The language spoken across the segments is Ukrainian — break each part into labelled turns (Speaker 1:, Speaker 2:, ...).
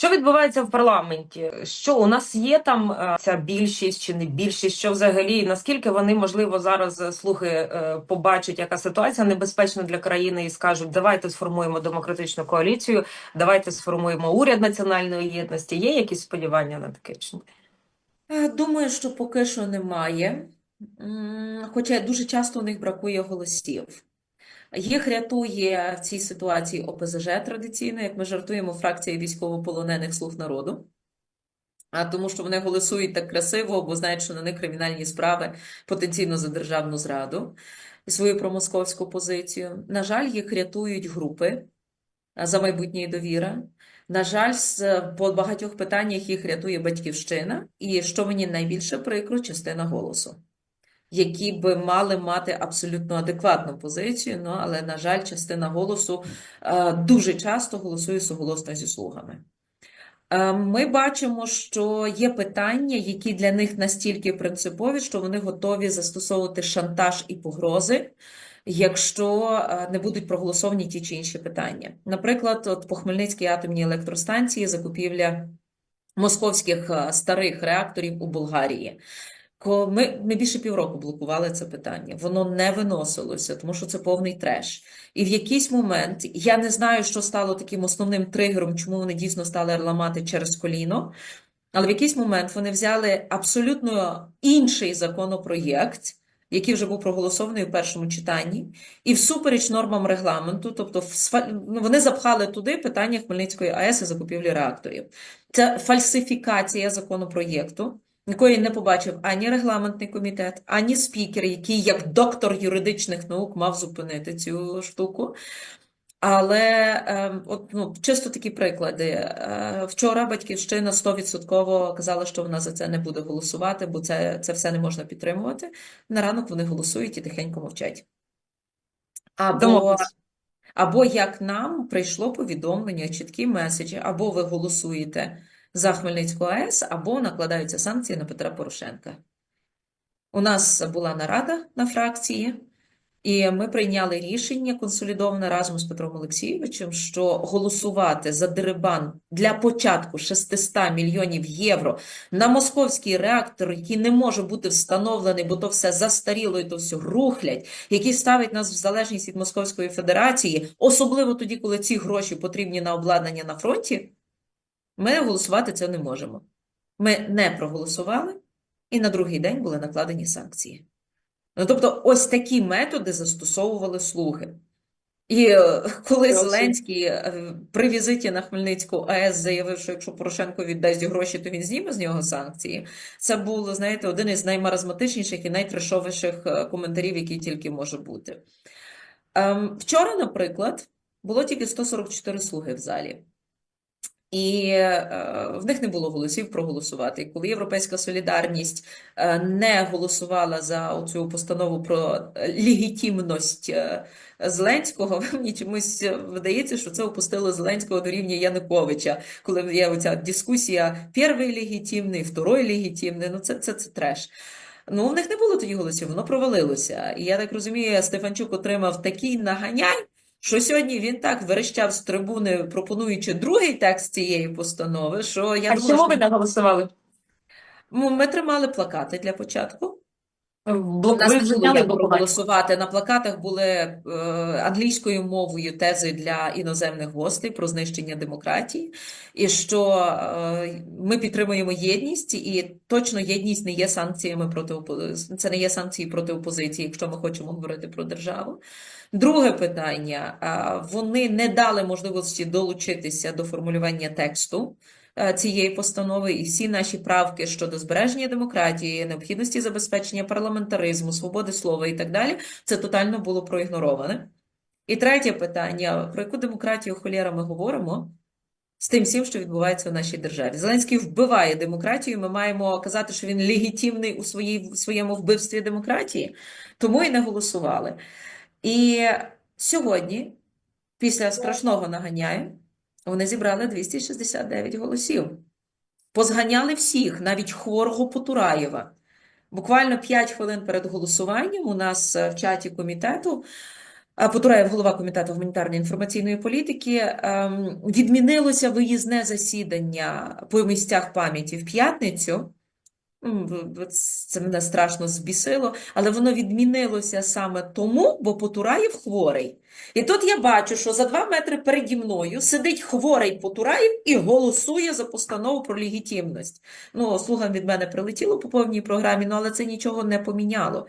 Speaker 1: Що відбувається в парламенті? Що у нас є там е, ця більшість чи не більшість? Що взагалі наскільки вони можливо зараз е, слухи е, побачать, яка ситуація небезпечна для країни, і скажуть, давайте сформуємо демократичну коаліцію, давайте сформуємо уряд національної єдності. Є якісь сподівання на таке? Чи
Speaker 2: Думаю, що поки що немає, хоча дуже часто у них бракує голосів. Їх рятує в цій ситуації ОПЗЖ традиційно, як ми жартуємо, фракція військовополонених «Слуг народу», а тому що вони голосують так красиво, бо знають, що на них кримінальні справи потенційно за державну зраду і свою промосковську позицію. На жаль, їх рятують групи за майбутнє довіра. На жаль, по багатьох питаннях їх рятує батьківщина, і що мені найбільше прикро, частина голосу, які би мали мати абсолютно адекватну позицію, ну, але, на жаль, частина голосу е, дуже часто голосує суголосно зі слугами. Е, Ми бачимо, що є питання, які для них настільки принципові, що вони готові застосовувати шантаж і погрози, якщо е, не будуть проголосовані ті чи інші питання. Наприклад, от по Хмельницькій атомній електростанції закупівля московських старих реакторів у Болгарії. Ми, ми більше півроку блокували це питання. Воно не виносилося, тому що це повний треш. І в якийсь момент я не знаю, що стало таким основним тригером, чому вони дійсно стали ламати через коліно. Але в якийсь момент вони взяли абсолютно інший законопроєкт, який вже був проголосований у першому читанні, і всупереч нормам регламенту, тобто вони запхали туди питання Хмельницької АЕС і закупівлі реакторів. Це фальсифікація законопроєкту, якої не побачив ані регламентний комітет, ані спікер, який як доктор юридичних наук мав зупинити цю штуку. Але е, от, ну, чисто такі приклади. Е, вчора Батьківщина 100% казала, що вона за це не буде голосувати, бо це, це все не можна підтримувати. На ранок вони голосують і тихенько мовчать. Або, або як нам прийшло повідомлення, чіткі меседжі, або ви голосуєте за Хмельницьку АЕС, або накладаються санкції на Петра Порошенка. У нас була нарада на фракції, і ми прийняли рішення консолідоване разом з Петром Олексійовичем, що голосувати за дерибан для початку 600 мільйонів євро на московський реактор, який не може бути встановлений, бо то все застаріло і то все рухлять, який ставить нас в залежність від Московської Федерації, особливо тоді, коли ці гроші потрібні на обладнання на фронті, ми голосувати це не можемо. Ми не проголосували, і на другий день були накладені санкції. Ну, тобто, ось такі методи застосовували слуги. І е, коли. Зеленський е, при візиті на Хмельницьку АЕС заявив, що якщо Порошенко віддасть гроші, то він зніме з нього санкції, це був, знаєте, один із наймаразматичніших і найтрешовіших е, коментарів, який тільки може бути. Ем, Вчора, наприклад, було тільки 144 слуги в залі. І е, в них не було голосів проголосувати. І коли Європейська солідарність е, не голосувала за цю постанову про легітимність е, Зеленського, мені чомусь видається, що це опустило Зеленського до рівня Януковича, коли є оця дискусія перший легітимний, второй легітимний, ну це, це, це треш. Ну, в них не було тоді голосів, воно провалилося. І я так розумію, Стефанчук отримав такий наганяй, що сьогодні він так верещав з трибуни, пропонуючи другий текст цієї постанови, що я
Speaker 1: А
Speaker 2: думала,
Speaker 1: чому
Speaker 2: що
Speaker 1: ви не голосували?
Speaker 2: Ми тримали плакати для початку. У
Speaker 1: Блок...
Speaker 2: нас
Speaker 1: Ви зняли
Speaker 2: проголосувати. На плакатах були е, англійською мовою тези для іноземних гостей про знищення демократії, і що е, ми підтримуємо єдність, і точно єдність не є санкціями проти опо- це не є санкції проти опозиції, якщо ми хочемо говорити про державу. Друге питання. Вони не дали можливості долучитися до формулювання тексту е, цієї постанови, і всі наші правки щодо збереження демократії, необхідності забезпечення парламентаризму, свободи слова і так далі, це тотально було проігнороване. І третє питання: про яку демократію холєра ми говоримо? З тим всім, що відбувається в нашій державі. Зеленський вбиває демократію. Ми маємо казати, що він легітимний у своїй, своєму вбивстві демократії, тому і не голосували. І сьогодні, після страшного наганяю, вони зібрали 269 голосів. Позганяли всіх, навіть хворого Потураєва. Буквально 5 хвилин перед голосуванням у нас е, в чаті комітету Потураєв, голова комітету гуманітарної інформаційної політики, ем, відмінилося виїзне засідання по місцях пам'яті в п'ятницю. В- Це мене страшно збісило, але воно відмінилося саме тому, бо Потураєв хворий. І тут я бачу, що за два метри переді мною сидить хворий Потураєв і голосує за постанову про легітимність. Ну, слугам від мене прилетіло по повній програмі, ну, але це нічого не поміняло.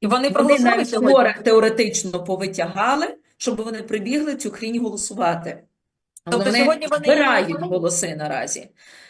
Speaker 1: І вони
Speaker 2: Вони навіть хворих теоретично повитягали, щоб вони прибігли цю хрінь голосувати. Але
Speaker 1: Тобто
Speaker 2: вони
Speaker 1: сьогодні вони
Speaker 2: збирають голоси наразі.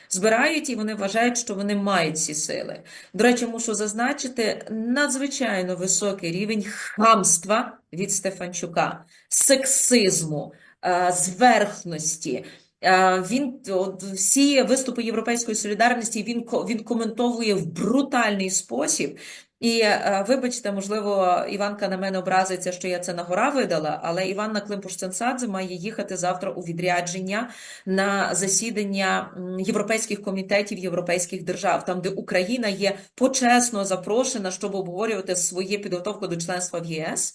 Speaker 2: Збирають і вони вважають, що вони мають ці сили. До речі, мушу зазначити надзвичайно високий рівень хамства від Стефанчука, сексизму, е, зверхності. Е, Він от, всі виступи Європейської солідарності він, він коментовує в брутальний спосіб. І е, вибачте, можливо, Іванка на мене образиться, що я це на гора видала, але Іванна Климпуш-Ценсадзе має їхати завтра у відрядження на засідання європейських комітетів європейських держав, там, де Україна є почесно запрошена, щоб обговорювати свою підготовку до членства в ЄС.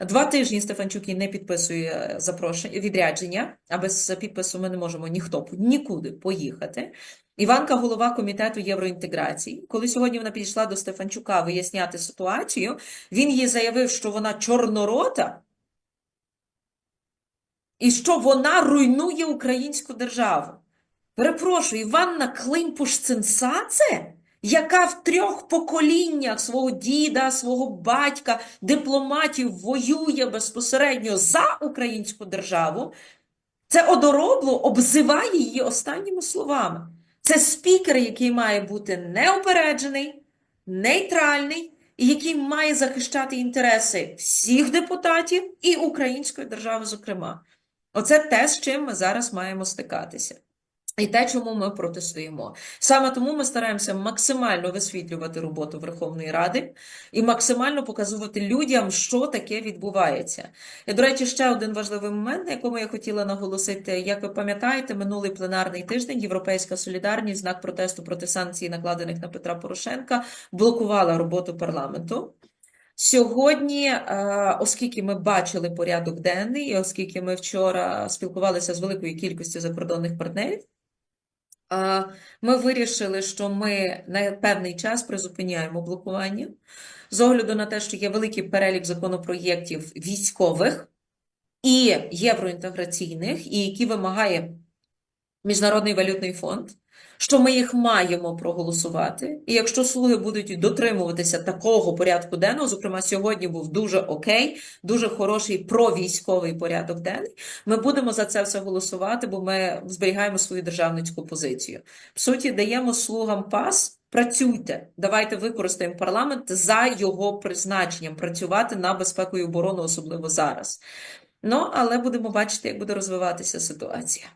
Speaker 2: Два тижні Стефанчук не підписує запрошення, відрядження, а без підпису ми не можемо ніхто нікуди поїхати. Іванка, голова комітету євроінтеграції, коли сьогодні вона підійшла до Стефанчука виясняти ситуацію, він їй заявив, що вона чорнорота і що вона руйнує українську державу. Перепрошую, Іванна Климпуш-Цинцадзе, яка в трьох поколіннях свого діда, свого батька, дипломатів воює безпосередньо за українську державу, це одоробло обзиває її останніми словами. Це спікер, який має бути неупереджений, нейтральний і який має захищати інтереси всіх депутатів і української держави, зокрема. Оце те, з чим ми зараз маємо стикатися. І те, чому ми протестуємо. Саме тому ми стараємося максимально висвітлювати роботу Верховної Ради і максимально показувати людям, що таке відбувається. І, до речі, ще один важливий момент, на якому я хотіла наголосити. Як ви пам'ятаєте, минулий пленарний тиждень Європейська солідарність, знак протесту проти санкцій, накладених на Петра Порошенка, блокувала роботу парламенту. Сьогодні, е, оскільки ми бачили порядок денний, і оскільки ми вчора спілкувалися з великою кількістю закордонних партнерів, ми вирішили, що ми на певний час призупиняємо блокування. З огляду на те, що є великий перелік законопроєктів військових і євроінтеграційних, і які вимагає Міжнародний валютний фонд, що ми їх маємо проголосувати. І якщо слуги будуть дотримуватися такого порядку денного, зокрема, сьогодні був дуже окей, дуже хороший провійськовий порядок денний, ми будемо за це все голосувати, бо ми зберігаємо свою державницьку позицію. В суті, даємо слугам пас. Працюйте, давайте використаємо парламент за його призначенням, працювати на безпеку і оборону, особливо зараз. Ну, але будемо бачити, як буде розвиватися ситуація.